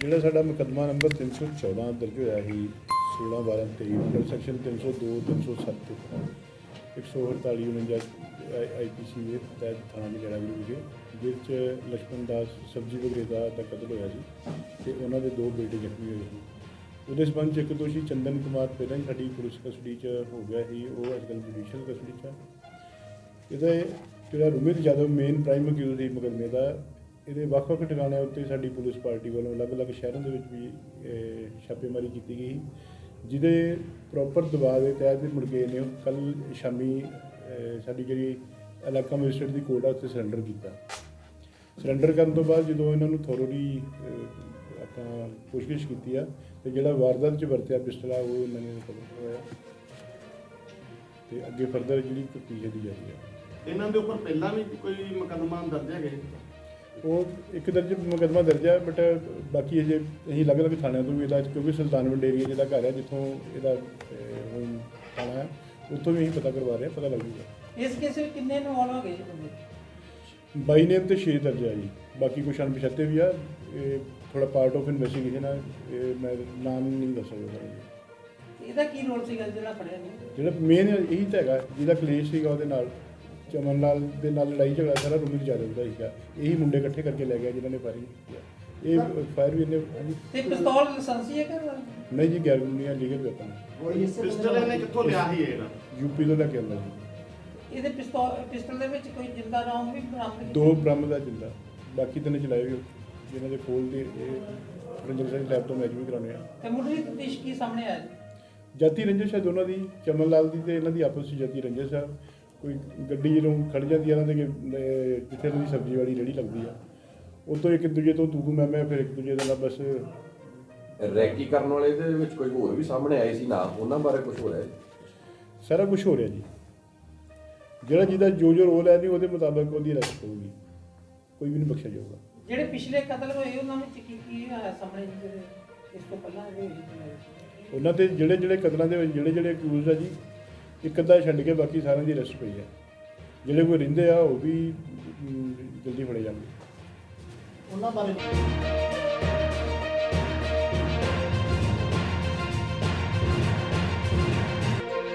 ਜਿਹੜਾ ਸਾਡਾ ਮੁਕੱਦਮਾ ਨੰਬਰ 314 ਦਰਜ ਹੋਇਆ ਸੀ 16 12 23 ਸੈਕਸ਼ਨ 302 307 148 49 ਆਈਪੀਸੀ ਦੇ ਤਹਿਤ ਥਾਣਾ ਨੇ ਜਿਹੜਾ ਵੀ ਵਿਖੇ, ਵਿੱਚ ਲਖਮਨ ਦਾਸ ਸਬਜੀ ਵਗਰੇਦਾ ਦਾ ਕਤਲ ਹੋਇਆ ਸੀ ਤੇ ਉਹਨਾਂ ਦੇ ਦੋ ਬੇਟੇ ਜ਼ਖਮੀ ਹੋਏ ਸੀ। ਉਹਦੇ ਸੰਬੰਧ ਚ ਇੱਕ ਦੋਸ਼ੀ ਚੰਦਨ ਕੁਮਾਰ ਪਹਿਲਾਂ ਹੀ ਸਾਡੀ ਪੁਲਿਸ ਕਸਟਡੀ ਚ ਹੋ ਗਿਆ ਸੀ, ਉਹ ਅੱਜਕੱਲ ਜੁਡੀਸ਼ੀਅਲ ਕਸਟਡੀ ਚ ਇਹਦਾ ਜਿਹੜਾ ਰੁਮਿਤ ਯਾਦਵ ਮੇਨ ਪ੍ਰਾਈਮ ਦੀ ਮੁਕਦਮੇ ਦਾ। ਇਹਦੇ ਵੱਖ-ਵੱਖ ਟਿਕਾਣਿਆਂ ਉੱਤੇ ਸਾਡੀ ਪੁਲਿਸ ਪਾਰਟੀ ਵੱਲੋਂ ਅਲੱਗ-ਅਲੱਗ ਸ਼ਹਿਰਾਂ ਦੇ ਵਿੱਚ ਵੀ ਇਹ, ਛਾਪੇਮਾਰੀ ਕੀਤੀ ਗਈ ਜਿਹਦੇ ਪ੍ਰੋਪਰ ਦਬਾਅ ਦੇ ਤਹਿਤ ਮੁੜ ਨੇ ਕੱਲ ਸ਼ਾਮੀ ਸਾਡੀ ਜਿਹੜੀ ਇਲਾਕਾ ਮੈਜਿਸਟਰੇਟ ਦੀ ਕੋਰਟ ਆ ਉੱਥੇ ਸਰੈਂਡਰ ਕੀਤਾ। ਸਰੈਂਡਰ ਕਰਨ ਤੋਂ ਬਾਅਦ ਜਦੋਂ ਇਹਨਾਂ ਨੂੰ ਥੋਰੋਲੀ ਆਪਾਂ ਪੁੱਛਗਿੱਛ ਕੀਤੀ ਆ ਤੇ ਜਿਹੜਾ ਵਾਰਦਾਤ 'ਚ ਵਰਤਿਆ ਪਿਸਟਲ ਆ ਉਹ ਇਹਨਾਂ ਨੇ ਰਿਕਵਰ ਹੋਇਆ ਤੇ ਅੱਗੇ ਫਰਦਰ ਜਿਹੜੀ ਤਫਤੀਸ਼ ਦੀ ਜਾ ਆ। ਇਹਨਾਂ ਦੇ ਉੱਪਰ ਪਹਿਲਾਂ ਵੀ ਕੋਈ ਮੁਕੱਦਮਾ ਦਰਜ ਹੈਗੇ ਉਹ ਇੱਕ ਦਰਜ ਮੁਕੱਦਮਾ ਦਰਜ ਹੈ ਬਟ ਬਾਕੀ ਅਜੇ ਅਸੀਂ ਅਲੱਗ-ਅਲੱਗ ਥਾਣਿਆਂ ਤੋਂ ਵੀ ਇਹਦਾ ਕਿਉਂਕਿ ਸੁਲਤਾਨਵਿੰਡ ਏਰੀਆ ਜਿਹਦਾ ਘਰ ਹੈ ਜਿੱਥੋਂ ਇਹਦਾ ਹੋਮ ਥਾਣਾ ਹੈ ਉੱਥੋਂ ਵੀ ਅਸੀਂ ਪਤਾ ਕਰਵਾ ਰਹੇ ਹਾਂ ਪਤਾ ਲੱਗ ਜੂਗਾ। ਇਸ ਕੇਸ ਵਿੱਚ ਕਿੰਨੇ ਇਨਵੋਲਵ ਹੋ ਗਏ ਜੀ ਬੰਦੇ? ਬਾਈ ਨੇਮ ਤੇ 6 ਦਰਜ ਹੈ ਜੀ ਬਾਕੀ ਕੁਛ ਅਣਪਛਾਤੇ ਵੀ ਆ ਇਹ ਥੋੜਾ ਪਾਰਟ ਆਫ ਇਨਵੈਸਟੀਗੇਸ਼ਨ ਹੈ ਇਹ ਮੈਂ ਨਾਮ ਨਹੀਂ ਦੱਸ ਸਕਦਾ ਇਹਦਾ ਕੀ ਰੋਲ ਸੀਗਾ ਜਿਹੜਾ ਫੜਿਆ ਨਹੀਂ ਜਿਹੜਾ ਮੇਨ ਇਹੀ ਤਾਂ ਹੈਗਾ ਜਿਹਦਾ ਕਲੇਸ਼ ਸੀਗਾ ਉਹਦੇ ਨਾਲ। ਚਮਨ ਲਾਲ ਦੇ ਨਾਲ ਲੜਾਈ ਝਗੜਾ ਸਾਰਾ ਰੁਮਿਤ ਜਾਦਵ ਦਾ ਸੀਗਾ। ਇਹੀ ਮੁੰਡੇ ਇਕੱਠੇ ਕਰਕੇ ਲੈ ਗਿਆ ਜਿਨ੍ਹਾਂ ਨੇ ਫਾਇਰਿੰਗ ਕੀਤੀ। ਇਹ ਫਾਇਰ ਵੀ ਇਹਨੇ ਹਾਂਜੀ। ਤੇ ਪਿਸਤੌਲ ਲਾਇਸੈਂਸੀ ਹੈ ਕਿ ਨਹੀਂ ਜੀ ਗੈਰ ਕਾਨੂੰਨੀ ਲੀਗਲ ਵੈਪਨ ਪਿਸਟਲ ਇਹਨੇ ਕਿੱਥੋਂ ਲਿਆ ਸੀ ਇਹ? ਜਿਹੜਾ ਯੂਪੀ ਤੋਂ ਲੈ ਕੇ ਆਉਂਦਾ ਜੀ। ਇਹਦੇ ਪਿਸਤੌਲ ਪਿਸਟਲ ਦੇ ਵਿੱਚ ਕੋਈ ਜਿੰਦਾ ਰੌਂਦ ਵੀ ਬਰਾਮਦ ਕੀਤਾ ਦੋ ਬ੍ਰਹਮ ਦਾ ਜਿੰਦਾ। ਬਾਕੀ ਤਿੰਨ ਚਲਾਏ ਵੀ ਜਿਨ੍ਹਾਂ ਦੇ ਕੋਲ ਦੇ ਇਹ ਰੰਜਨ ਸਿੰਘ ਲੈਬ ਤੋਂ ਮੈਚ ਵੀ ਕਰਾਉਣੇ ਆ। ਤੇ ਮੁੱਢਲੀ ਤਫਤੀਸ਼ ਕੀ ਸਾਹਮਣੇ ਆਇਆ ਜੀ ਜਾਤੀ ਰੰਜਿਸ਼ ਹੈ ਦੋਨਾਂ ਦੀ ਚਮਨ ਲਾਲ ਦੀ ਤੇ ਇਹਨਾਂ ਦੀ ਆਪਸ ਵਿੱਚ ਜਾਤੀ ਰੰਜਿਸ਼ ਆ ਕੋਈ ਗੱਡੀ ਜਦੋਂ ਖੜ ਜਾਂਦੀ ਆ ਅੱਗੇ, ਅਹ, ਜਿੱਥੇ ਦੀ ਸਬਜ਼ੀ ਵਾਲੀ ਰੇਹੜੀ ਲੱਗਦੀ ਆ ਉਤੋਂ ਇੱਕ ਦੂਜੇ ਤੋਂ ਤੂੰ ਤੂੰ ਮੈਂ ਮੈਂ ਫਿਰ ਇੱਕ ਦੂਜੇ ਦੇ ਨਾਲ ਬਸ ਰੈਕੀ ਕਰਨ ਵਾਲੇ ਦੇ ਵਿੱਚ ਕੋਈ ਹੋਰ ਵੀ ਸਾਹਮਣੇ ਆਏ ਸੀ ਨਾ ਉਹਨਾਂ ਬਾਰੇ ਕੁਝ ਹੋ ਰਿਹਾ ਹੈ? ਸਾਰਾ ਕੁਝ ਹੋ ਰਿਹਾ ਜੀ। ਜਿਹੜਾ ਜਿਹਦਾ ਜੋ ਜੋ ਰੋਲ ਹੈ ਨਹੀਂ ਉਹਦੇ ਮੁਤਾਬਕ ਉਹਦੀ ਅਰੈਸਟ ਹੋਊਗੀ। ਕੋਈ ਵੀ ਨਹੀਂ ਬਖਸ਼ਿਆ ਜਾਊਗਾ। ਜਿਹੜੇ ਪਿਛਲੇ ਕਤਲ ਹੋਏ ਉਹਨਾਂ ਵਿੱਚ ਕੀ ਕੀ ਸਾਹਮਣੇ ਜਿਹੜੇ ਇਸ ਤੋਂ ਪਹਿਲਾਂ ਹੋਏ ਉਹਨਾਂ ਤੇ ਜਿਹੜੇ ਜਿਹੜੇ ਕਤਲਾਂ ਦੇ ਵਿੱਚ ਜਿਹੜੇ ਜਿਹੜੇ ਅਕਿਊਜ਼ ਆ ਜੀ ਇੱਕ ਅੱਧਾ ਛੱਡ ਕੇ ਬਾਕੀ ਸਾਰਿਆਂ ਦੀ ਰੈਸਟ ਪਈ ਹੈ। ਜਿਹੜੇ ਕੋਈ ਰਹਿੰਦੇ ਆ, ਉਹ ਵੀ ਜਲਦੀ ਫੜੇ ਜਾਣਗੇ। ਉਹਨਾਂ ਬਾਰੇ